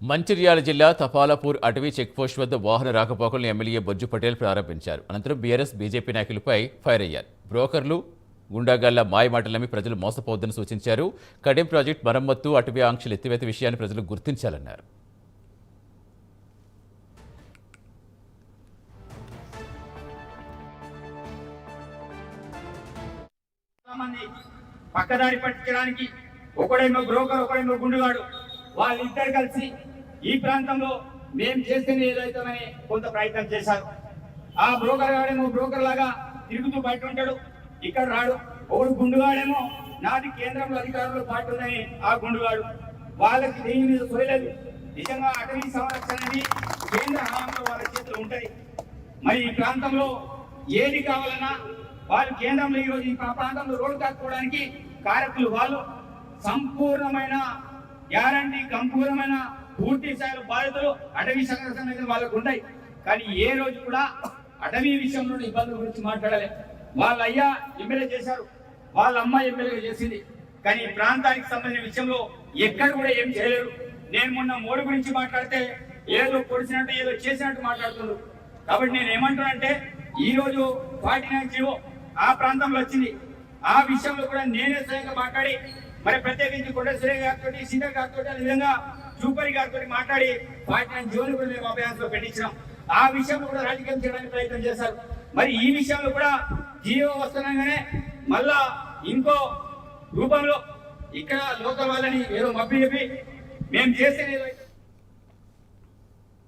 మంచిర్యాల జిల్లా తపాలాపూర్ అటవీ చెక్పోస్ట్ వద్ద వాహన రాకపోకలను ఎమ్మెల్యే బొజ్జు పటేల్ ప్రారంభించారు. అనంతరం బీఆర్ఎస్ బీజేపీ నాయకులపై ఫైర్ అయ్యారు. బ్రోకర్లు గుండాగాళ్ళ మాయమాటలమ్మి ప్రజలు మోసపోవద్దని సూచించారు. కడెం ప్రాజెక్టు మరమ్మత్తు అటవీ ఆంక్షలు ఎత్తివేత విషయాన్ని ప్రజలు గుర్తించాలన్నారు. పక్కదారి పట్టించడానికి ఒకడేమో బ్రోకర్ ఒకడేమో గుండుగాడు. వాళ్ళిద్దరు కలిసి ఈ ప్రాంతంలో మేము చేస్తేనే ఏదైతామని కొంత ప్రయత్నం చేశారు. ఆ బ్రోకర్ గాడేమో బ్రోకర్ లాగా తిరుగుతూ బయట ఉంటాడు ఇక్కడ రాడు. ఒకడు గుండుగాడేమో నాది కేంద్రంలో అధికారంలో పాటు ఉందని ఆ గుండుగాడు. వాళ్ళకి దేని మీద సోయలేదు. నిజంగా అటవీ సంరక్షణ అనేది కేంద్ర హయాంలో వాళ్ళ చేతిలో ఉంటాయి. మరి ఈ ప్రాంతంలో ఏది కావాలన్నా వాళ్ళు కేంద్రంలో ఈరోజు ఈ ప్రాంతంలో రోడ్డు కాకపోవడానికి కారకులు వాళ్ళు సంపూర్ణమైన గ్యారంటీ సంపూర్ణమైన పూర్తి స్థాయిలో బాధ్యతలు అటవీ సంఘటన వాళ్ళకు ఉంటాయి. కానీ ఏ రోజు కూడా అటవీ విషయంలో ఇబ్బందుల గురించి మాట్లాడలే. వాళ్ళ అయ్యా ఎమ్మెల్యే చేశారు. వాళ్ళ అమ్మ ఎమ్మెల్యే చేసింది. కానీ ఈ ప్రాంతానికి సంబంధించిన విషయంలో ఎక్కడ కూడా ఏం చేయలేరు. నేను మొన్న మోడీ గురించి మాట్లాడితే ఏదో పొడిచినట్టు ఏదో చేసినట్టు మాట్లాడుతున్నారు కాబట్టి నేను ఏమంటానంటే ఈరోజు ఫార్టీ నైన్ జీవో ఆ ప్రాంతంలో వచ్చింది. ఆ విషయంలో కూడా నేనే స్వయంగా మాట్లాడి మరి ప్రత్యేకించి కొండ సురేష్ గారితో సీనియర్ గారితో అదే విధంగా సూపర్ గారితో మాట్లాడి వాటిని జోలు కూడా మేము అభ్యాసంలో పెట్టించినాం. ఆ విషయంలో కూడా రాజకీయం చేయడానికి ప్రయత్నం చేశారు. మరి ఈ విషయంలో కూడా జియో వస్తున్నాగానే మళ్ళా ఇంకో రూపంలో ఇక్కడ లోకల్ వాళ్ళని ఏదో మబ్బి చెప్పి మేము చేసేది